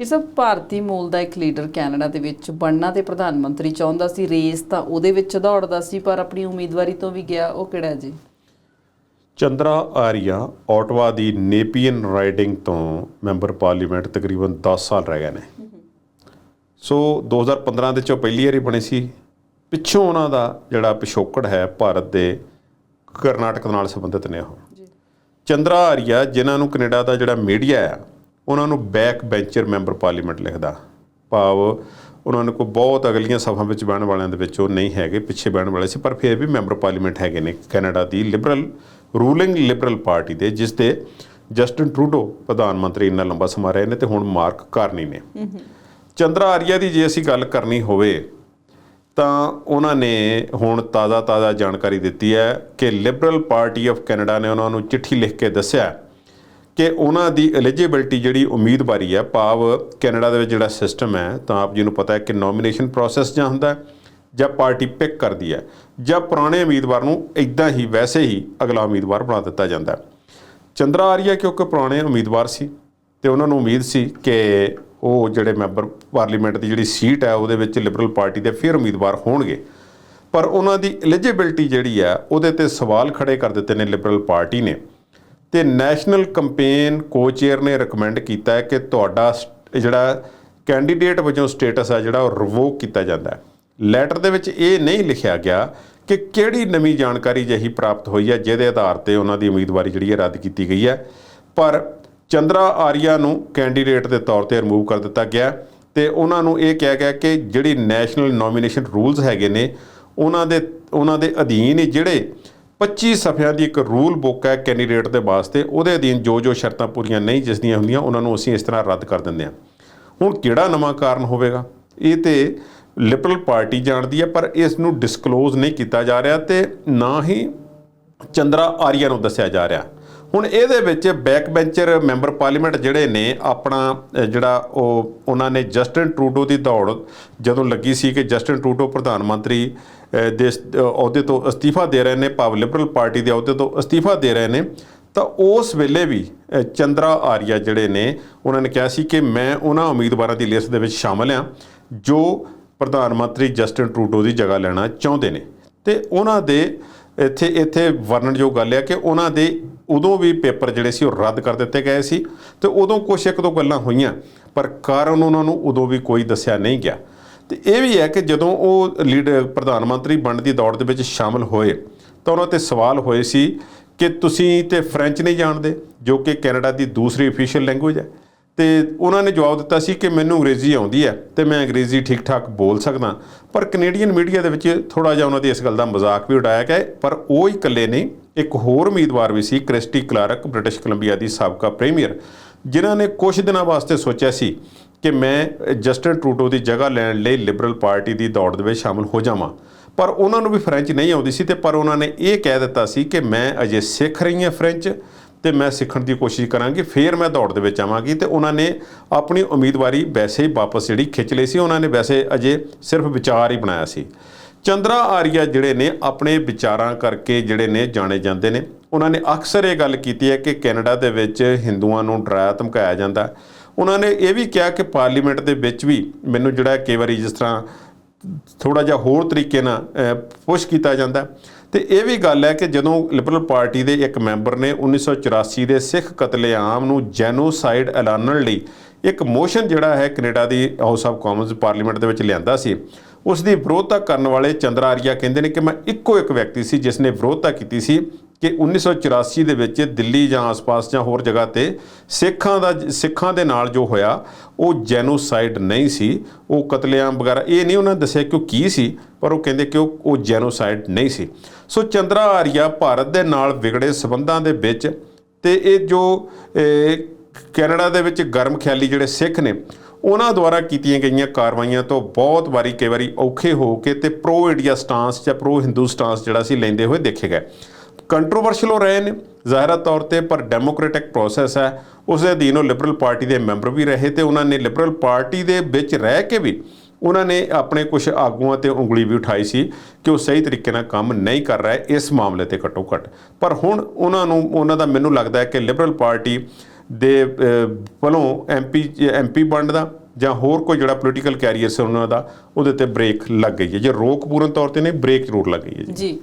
ਇਹ ਸਭ ਭਾਰਤੀ ਮੂਲ ਦਾ ਇੱਕ ਲੀਡਰ ਕੈਨੇਡਾ ਦੇ ਵਿੱਚ ਬਣਨਾ ਤੇ ਪ੍ਰਧਾਨ ਮੰਤਰੀ ਚਾਹੁੰਦਾ ਸੀ ਰੇਸ ਤਾਂ ਉਹਦੇ ਵਿੱਚ ਦੌੜਦਾ ਸੀ ਪਰ ਆਪਣੀ ਉਮੀਦਵਾਰੀ ਤੋਂ ਵੀ ਗਿਆ ਉਹ ਕਿਹੜਾ ਹੈ ਜੀ? ਚੰਦਰਾ ਆਰੀਆ ਆਟਵਾ ਦੀ ਨੇਪੀਅਨ ਰਾਈਡਿੰਗ ਤੋਂ ਮੈਂਬਰ ਪਾਰਲੀਮੈਂਟ ਤਕਰੀਬਨ 10 ਸਾਲ ਰਹਿ ਗਏ ਨੇ। ਸੋ 2015 ਦੇ ਚੋਂ ਪਹਿਲੀ ਵਾਰੀ ਬਣੇ ਸੀ। ਪਿੱਛੋਂ ਉਹਨਾਂ ਦਾ ਜਿਹੜਾ ਪਿਛੋਕੜ ਹੈ ਭਾਰਤ ਦੇ ਕਰਨਾਟਕ ਨਾਲ ਸੰਬੰਧਿਤ ਨੇ ਉਹ। ਚੰਦਰਾ ਆਰੀਆ ਜਿਨ੍ਹਾਂ ਨੂੰ ਕੈਨੇਡਾ ਦਾ ਜਿਹੜਾ ਮੀਡੀਆ ਆ ਉਹਨਾਂ ਨੂੰ ਬੈਕ ਬੈਂਚਰ ਮੈਂਬਰ ਪਾਰਲੀਮੈਂਟ ਲਿਖਦਾ। ਭਾਵ ਉਹਨਾਂ ਨੂੰ ਕੋਈ ਬਹੁਤ ਅਗਲੀਆਂ ਸਭਾ ਵਿੱਚ ਬਹਿਣ ਵਾਲਿਆਂ ਦੇ ਵਿੱਚ ਉਹ ਨਹੀਂ ਹੈਗੇ ਪਿੱਛੇ ਬਹਿਣ ਵਾਲੇ ਸੀ ਪਰ ਫਿਰ ਵੀ ਮੈਂਬਰ ਪਾਰਲੀਮੈਂਟ ਹੈਗੇ ਨੇ ਕੈਨੇਡਾ ਦੀ ਲਿਬਰਲ ਰੂਲਿੰਗ ਲਿਬਰਲ ਪਾਰਟੀ ਦੇ ਜਿਸ ਦੇ ਜਸਟਨ ਟਰੂਡੋ ਪ੍ਰਧਾਨ ਮੰਤਰੀ ਇੰਨਾ ਲੰਬਾ ਸਮਾਂ ਰਹੇ ਨੇ ਤੇ ਹੁਣ ਮਾਰਕ ਕਾਰਨੀ ਨੇ। ਚੰਦਰਾ ਆਰੀਆ ਦੀ ਜੇ ਅਸੀਂ ਗੱਲ ਕਰਨੀ ਹੋਵੇ ਤਾਂ ਉਹਨਾਂ ਨੇ ਹੁਣ ਤਾਜ਼ਾ ਤਾਜ਼ਾ ਜਾਣਕਾਰੀ ਦਿੱਤੀ ਹੈ ਕਿ ਲਿਬਰਲ ਪਾਰਟੀ ਆਫ ਕੈਨੇਡਾ ਨੇ ਉਹਨਾਂ ਨੂੰ ਚਿੱਠੀ ਲਿਖ ਕੇ ਦੱਸਿਆ ਕਿ ਉਹਨਾਂ ਦੀ ਐਲੀਜੀਬਿਲਟੀ ਜਿਹੜੀ ਉਮੀਦਵਾਰੀ ਹੈ, ਭਾਵ ਕੈਨੇਡਾ ਦੇ ਵਿੱਚ ਜਿਹੜਾ ਸਿਸਟਮ ਹੈ, ਤਾਂ ਆਪ ਜੀ ਨੂੰ ਪਤਾ ਹੈ ਕਿ ਨੋਮੀਨੇਸ਼ਨ ਪ੍ਰੋਸੈਸ ਜਾਂ ਹੁੰਦਾ ਜਾਂ ਪਾਰਟੀ ਪਿਕ ਕਰਦੀ ਹੈ, ਜਾਂ ਪੁਰਾਣੇ ਉਮੀਦਵਾਰ ਨੂੰ ਇਦਾਂ ਹੀ ਵੈਸੇ ਹੀ ਅਗਲਾ ਉਮੀਦਵਾਰ ਬਣਾ ਦਿੱਤਾ ਜਾਂਦਾ ਚੰਦਰਾ ਆਰੀਆ ਕਿਉਂਕਿ ਪੁਰਾਣੇ ਉਮੀਦਵਾਰ ਸੀ, ਤੇ ਉਹਨਾਂ ਨੂੰ ਉਮੀਦ ਸੀ ਕਿ ਉਹ ਜਿਹੜੇ ਮੈਂਬਰ ਪਾਰਲੀਮੈਂਟ ਦੀ ਜਿਹੜੀ ਸੀਟ ਹੈ, ਉਹਦੇ ਵਿੱਚ ਲਿਬਰਲ ਪਾਰਟੀ ਦੇ ਫਿਰ ਉਮੀਦਵਾਰ ਹੋਣਗੇ। ਪਰ ਉਹਨਾਂ ਦੀ ਐਲੀਜੀਬਿਲਟੀ ਜਿਹੜੀ ਹੈ, ਉਹਦੇ ਤੇ ਸਵਾਲ ਖੜੇ ਕਰ ਦਿੱਤੇ ਨੇ ਲਿਬਰਲ ਪਾਰਟੀ ਨੇ। ਤੇ ਨੈਸ਼ਨਲ ਕੈਂਪੇਨ ਕੋਚੇਅਰ ਨੇ ਰეკਮੈਂਡ ਕੀਤਾ ਹੈ ਕਿ ਤੁਹਾਡਾ ਸ- ਜਿਹੜਾ ਕੈਂਡੀਡੇਟ ਵਜੋਂ ਸਟੇਟਸ ਆ ਜਿਹੜਾ ਉਹ ਰਿਵੋਕ ਕੀਤਾ ਜਾਂਦਾ ਹੈ। ਲੈਟਰ ਦੇ ਵਿੱਚ ਇਹ ਨਹੀਂ ਲਿਖਿਆ ਗਿਆ ਕਿ ਕਿਹੜੀ ਨਵੀਂ ਜਾਣਕਾਰੀ ਜਿਹੀ ਪ੍ਰਾਪਤ ਹੋਈ ਹੈ, ਜਿਹਦੇ ਆਧਾਰ ਤੇ ਉਹਨਾਂ ਦੀ ਉਮੀਦਵਾਰੀ ਜਿਹੜੀ ਹੈ ਰੱਦ ਕੀਤੀ ਗਈ ਹੈ। ਪਰ ਚੰਦਰਾ ਆਰੀਆ ਨੂੰ ਕੈਂਡੀਡੇਟ ਦੇ ਤੌਰ ਤੇ ਰਿਮੂਵ ਕਰ ਦਿੱਤਾ ਗਿਆ ਤੇ ਉਹਨਾਂ ਨੂੰ ਇਹ ਕਿਹਾ ਗਿਆ ਕਿ ਜਿਹੜੀ ਨੈਸ਼ਨਲ ਨੋਮੀਨੇਸ਼ਨ ਰੂਲਸ ਹੈਗੇ ਨੇ, ਉਹਨਾਂ ਦੇ ਉਹਨਾਂ ਦੇ ਅਧੀਨ ਹੀ ਜਿਹੜੇ 25 ਸਫ਼ਿਆਂ ਦੀ ਇੱਕ ਰੂਲ ਬੁੱਕ ਹੈ ਕੈਂਡੀਡੇਟ ਦੇ ਵਾਸਤੇ। ਉਹਦੇ ਅਧੀਨ ਜੋ ਜੋ ਸ਼ਰਤਾਂ ਪੂਰੀਆਂ ਨਹੀਂ ਜਿਸ ਦੀਆਂ ਹੁੰਦੀਆਂ, ਉਹਨਾਂ ਨੂੰ ਅਸੀਂ ਇਸ ਤਰ੍ਹਾਂ ਰੱਦ ਕਰ ਦਿੰਦੇ ਹਾਂ। ਹੁਣ ਕਿਹੜਾ ਨਵਾਂ ਕਾਰਨ ਹੋਵੇਗਾ? ਇਹ ਤੇ ਲਿਬਰਲ ਪਾਰਟੀ ਜਾਣਦੀ ਹੈ, ਪਰ ਇਸ ਨੂੰ ਡਿਸਕਲੋਜ਼ ਨਹੀਂ ਕੀਤਾ ਜਾ ਰਿਹਾ ਤੇ ਨਾ ਹੀ ਚੰਦਰਾ ਆਰੀਆ ਨੂੰ ਦੱਸਿਆ ਜਾ ਰਿਹਾ। ਹੁਣ ਇਹਦੇ ਵਿੱਚ ਬੈਕ ਬੈਂਚਰ ਮੈਂਬਰ ਪਾਰਲੀਮੈਂਟ ਜਿਹੜੇ ਨੇ, ਆਪਣਾ ਜਿਹੜਾ ਉਹ, ਉਹਨਾਂ ਨੇ ਜਸਟਨ ਟਰੂਡੋ ਦੀ ਦੌੜ ਜਦੋਂ ਲੱਗੀ ਸੀ ਕਿ ਜਸਟਨ ਟਰੂਡੋ ਪ੍ਰਧਾਨ ਮੰਤਰੀ ਦੇ ਅਹੁਦੇ ਤੋਂ ਅਸਤੀਫਾ ਦੇ ਰਹੇ ਨੇ, ਭਾਵ ਲਿਬਰਲ ਪਾਰਟੀ ਦੇ ਅਹੁਦੇ ਤੋਂ ਅਸਤੀਫਾ ਦੇ ਰਹੇ ਨੇ, ਤਾਂ ਉਸ ਵੇਲੇ ਵੀ ਚੰਦਰਾ ਆਰੀਆ ਜਿਹੜੇ ਨੇ, ਉਹਨਾਂ ਨੇ ਕਿਹਾ ਸੀ ਕਿ ਮੈਂ ਉਹਨਾਂ ਉਮੀਦਵਾਰਾਂ ਦੀ ਲਿਸਟ ਦੇ ਵਿੱਚ ਸ਼ਾਮਲ ਹਾਂ, ਜੋ ਪ੍ਰਧਾਨ ਮੰਤਰੀ ਜਸਟਨ ਟਰੂਡੋ ਦੀ ਜਗ੍ਹਾ ਲੈਣਾ ਚਾਹੁੰਦੇ ਨੇ। ਤੇ ਉਹਨਾਂ ਦੇ ਇੱਥੇ ਇੱਥੇ ਵਰਣਨਯੋਗ ਗੱਲ ਹੈ ਕਿ ਉਹਨਾਂ ਦੇ ਉਦੋਂ ਵੀ ਪੇਪਰ ਜਿਹੜੇ ਸੀ ਉਹ ਰੱਦ ਕਰ ਦਿੱਤੇ ਗਏ ਸੀ ਤੇ ਉਦੋਂ ਕੁਛ ਇੱਕ ਦੋ ਗੱਲਾਂ ਹੋਈਆਂ, ਪਰ ਕਾਰਨ ਉਹਨਾਂ ਨੂੰ ਉਦੋਂ ਵੀ ਕੋਈ ਦੱਸਿਆ ਨਹੀਂ ਗਿਆ। ਤੇ ਇਹ ਵੀ ਹੈ ਕਿ ਜਦੋਂ ਉਹ ਲੀਡਰ ਪ੍ਰਧਾਨ ਮੰਤਰੀ ਬਣਨ ਦੀ ਦੌੜ ਦੇ ਵਿੱਚ ਸ਼ਾਮਲ ਹੋਏ, ਤਾਂ ਉਹਨਾਂ ਤੇ ਸਵਾਲ ਹੋਏ ਸੀ ਕਿ ਤੁਸੀਂ ਤੇ ਫ੍ਰੈਂਚ ਨਹੀਂ ਜਾਣਦੇ, ਜੋ ਕਿ ਕੈਨੇਡਾ ਦੀ ਦੂਸਰੀ ਅਫੀਸ਼ੀਅਲ ਲੈਂਗੁਏਜ ਹੈ। ਤੇ ਉਹਨਾਂ ਨੇ ਜਵਾਬ ਦਿੱਤਾ ਸੀ ਕਿ ਮੈਨੂੰ ਅੰਗਰੇਜ਼ੀ ਆਉਂਦੀ ਹੈ ਤੇ ਮੈਂ ਅੰਗਰੇਜ਼ੀ ਠੀਕ ਠਾਕ ਬੋਲ ਸਕਦਾ। ਪਰ ਕੈਨੇਡੀਅਨ ਮੀਡੀਆ ਦੇ ਵਿੱਚ ਥੋੜਾ ਜਿਹਾ ਉਹਨਾਂ ਦੀ ਇਸ ਗੱਲ ਦਾ ਮਜ਼ਾਕ ਵੀ ਉਡਾਇਆ ਗਿਆ ਪਰ ਉਹ ਹੀ ਇਕੱਲੇ ਨਹੀਂ, ਇੱਕ ਹੋਰ ਉਮੀਦਵਾਰ ਵੀ ਸੀ, ਕ੍ਰਿਸਟੀ ਕਲਾਰਕ, ਬ੍ਰਿਟਿਸ਼ ਕੋਲੰਬੀਆ ਦੀ ਸਾਬਕਾ ਪ੍ਰੀਮੀਅਰ, ਜਿਨ੍ਹਾਂ ਨੇ ਕੁਝ ਦਿਨਾਂ ਵਾਸਤੇ ਸੋਚਿਆ ਸੀ ਕਿ ਮੈਂ ਜਸਟਨ ਟਰੂਡੋ ਦੀ ਜਗ੍ਹਾ ਲੈਣ ਲਈ ਲਿਬਰਲ ਪਾਰਟੀ ਦੀ ਦੌੜ ਦੇ ਵਿੱਚ ਸ਼ਾਮਲ ਹੋ ਜਾਵਾਂ। ਪਰ ਉਹਨਾਂ ਨੂੰ ਵੀ ਫ੍ਰੈਂਚ ਨਹੀਂ ਆਉਂਦੀ ਸੀ ਤੇ ਪਰ ਉਹਨਾਂ ਨੇ ਇਹ ਕਹਿ ਦਿੱਤਾ ਸੀ ਕਿ ਮੈਂ ਅਜੇ ਸਿੱਖ ਰਹੀ ਹਾਂ ਫ੍ਰੈਂਚ ਤੇ ਮੈਂ ਸਿੱਖਣ ਦੀ ਕੋਸ਼ਿਸ਼ ਕਰਾਂਗੀ, ਫਿਰ ਮੈਂ ਦੌੜ ਦੇ ਵਿੱਚ ਆਵਾਂਗੀ ਤੇ ਉਹਨਾਂ ਨੇ ਆਪਣੀ ਉਮੀਦਵਾਰੀ ਵੈਸੇ ਹੀ ਵਾਪਸ ਜਿਹੜੀ ਖਿੱਚ ਲਈ ਸੀ, ਉਹਨਾਂ ਨੇ ਵੈਸੇ ਅਜੇ ਸਿਰਫ ਵਿਚਾਰ ਹੀ ਬਣਾਇਆ ਸੀ। ਚੰਦਰਾ ਆਰੀਆ ਜਿਹੜੇ ਨੇ, ਆਪਣੇ ਵਿਚਾਰਾਂ ਕਰਕੇ ਜਿਹੜੇ ਨੇ ਜਾਣੇ ਜਾਂਦੇ ਨੇ, ਉਹਨਾਂ ਨੇ ਅਕਸਰ ਇਹ ਗੱਲ ਕੀਤੀ ਹੈ ਕਿ ਕੈਨੇਡਾ ਦੇ ਵਿੱਚ ਹਿੰਦੂਆਂ ਨੂੰ ਡਰਾਇਆ, ਧਮਕਾਇਆ ਜਾਂਦਾ। ਉਹਨਾਂ ਨੇ ਇਹ ਵੀ ਕਿਹਾ ਕਿ ਪਾਰਲੀਮੈਂਟ ਦੇ ਵਿੱਚ ਵੀ ਮੈਨੂੰ ਜਿਹੜਾ ਕਈ ਵਾਰੀ ਜਿਸ ਤਰ੍ਹਾਂ ਥੋੜਾ ਜਿਹਾ ਹੋਰ ਤਰੀਕੇ ਨਾਲ ਪੁਸ਼ ਕੀਤਾ ਜਾਂਦਾ। ਤੇ ਇਹ ਵੀ ਗੱਲ ਹੈ ਕਿ ਜਦੋਂ ਲਿਬਰਲ ਪਾਰਟੀ ਦੇ ਇੱਕ ਮੈਂਬਰ ਨੇ 1984 ਦੇ ਸਿੱਖ ਕਤਲੇਆਮ ਨੂੰ ਜੈਨੋਸਾਈਡ ਐਲਾਨਣ ਲਈ ਇੱਕ ਮੋਸ਼ਨ ਜਿਹੜਾ ਹੈ ਕੈਨੇਡਾ ਦੀ ਹਾਊਸ ਆਫ ਕਾਮਨਸ ਪਾਰਲੀਮੈਂਟ ਦੇ ਵਿੱਚ ਲਿਆਂਦਾ ਸੀ, ਉਸ ਦੀ ਵਿਰੋਧਤਾ ਕਰਨ ਵਾਲੇ ਚੰਦਰਾ ਆਰੀਆ ਕਹਿੰਦੇ ਨੇ ਕਿ ਮੈਂ ਇੱਕੋ ਇੱਕ ਵਿਅਕਤੀ ਸੀ ਜਿਸ ਨੇ ਵਿਰੋਧਤਾ ਕੀਤੀ ਸੀ ਕਿ 1984 ਦੇ ਵਿੱਚ ਦਿੱਲੀ ਜਾਂ ਆਸ-ਪਾਸ ਜਾਂ ਹੋਰ ਜਗ੍ਹਾ ਤੇ ਸਿੱਖਾਂ ਦਾ ਸਿੱਖਾਂ ਦੇ ਨਾਲ ਜੋ ਹੋਇਆ, ਉਹ ਜੈਨੋਸਾਈਡ ਨਹੀਂ ਸੀ, ਉਹ ਕਤਲੇਆਮ ਵਗੈਰਾ, ਇਹ ਨਹੀਂ ਉਹਨਾਂ ਨੇ ਦੱਸਿਆ ਕਿ ਉਹ ਕੀ ਸੀ, ਪਰ ਉਹ ਕਹਿੰਦੇ ਕਿ ਉਹ ਜੈਨੋਸਾਈਡ ਨਹੀਂ ਸੀ। ਸੋ ਚੰਦਰਾ ਆਰੀਆ ਭਾਰਤ ਦੇ ਨਾਲ ਵਿਗੜੇ ਸਬੰਧਾਂ ਦੇ ਵਿੱਚ ਤੇ ਇਹ ਜੋ ਕੈਨੇਡਾ ਦੇ ਵਿੱਚ ਗਰਮ ਖਿਆਲੀ ਜਿਹੜੇ ਸਿੱਖ ਨੇ, ਉਹਨਾਂ ਦੁਆਰਾ ਕੀਤੀਆਂ ਗਈਆਂ ਕਾਰਵਾਈਆਂ ਤੋਂ ਬਹੁਤ ਵਾਰੀ ਕਈ ਵਾਰੀ ਔਖੇ ਹੋ ਕੇ ਤੇ ਪ੍ਰੋ ਇੰਡੀਆ ਸਟਾਂਸ ਜਾਂ ਪ੍ਰੋ ਹਿੰਦੂ ਸਟਾਂਸ ਜਿਹੜਾ ਸੀ ਲੈਂਦੇ ਹੋਏ ਦੇਖੇ ਗਏ। ਕੰਟਰੋਵਰਸ਼ੀਅਲ ਹੋ ਰਹੇ ਨੇ। ਜ਼ਾਹਿਰਾ ਤੌਰ ਤੇ ਪਰ ਡੈਮੋਕ੍ਰੈਟਿਕ ਪ੍ਰੋਸੈਸ ਹੈ। ਉਸ ਦੇ ਅਧੀਨ ਉਹ ਲਿਬਰਲ ਪਾਰਟੀ ਦੇ ਮੈਂਬਰ ਵੀ ਰਹੇ ਤੇ ਉਹਨਾਂ ਨੇ ਲਿਬਰਲ ਪਾਰਟੀ ਦੇ ਵਿੱਚ ਰਹਿ ਕੇ ਵੀ ਉਹਨਾਂ ਨੇ ਆਪਣੇ ਕੁਝ ਆਗੂਆਂ ਤੇ ਉਂਗਲੀ ਵੀ ਉਠਾਈ ਸੀ ਕਿ ਉਹ ਸਹੀ ਤਰੀਕੇ ਨਾਲ ਕੰਮ ਨਹੀਂ ਕਰ ਰਿਹਾ ਇਸ ਮਾਮਲੇ ਤੇ ਘੱਟੋ ਘੱਟ। ਪਰ ਹੁਣ ਉਹਨਾਂ ਨੂੰ ਉਹਨਾਂ ਦਾ ਮੈਨੂੰ ਲੱਗਦਾ ਹੈ ਕਿ ਲਿਬਰਲ ਪਾਰਟੀ ਦੇ ਅਹ, ਵੱਲੋਂ ਐਮਪੀ ਐਮਪੀ ਬਣਨ ਦਾ ਜਾਂ ਹੋਰ ਕੋਈ ਜਿਹੜਾ ਪੋਲੀਟੀਕਲ ਕੈਰੀਅਰ ਸੀ ਉਹਨਾਂ ਦਾ ਉਹਦੇ ਤੇ ਬ੍ਰੇਕ ਲੱਗ ਗਈ ਹੈ। ਜੇ ਰੋਕ ਪੂਰਨ ਤੌਰ ਤੇ ਨਹੀਂ ਬ੍ਰੇਕ ਜ਼ਰੂਰ ਲੱਗ ਗਈ ਹੈ ਜੀ। ਜੀ।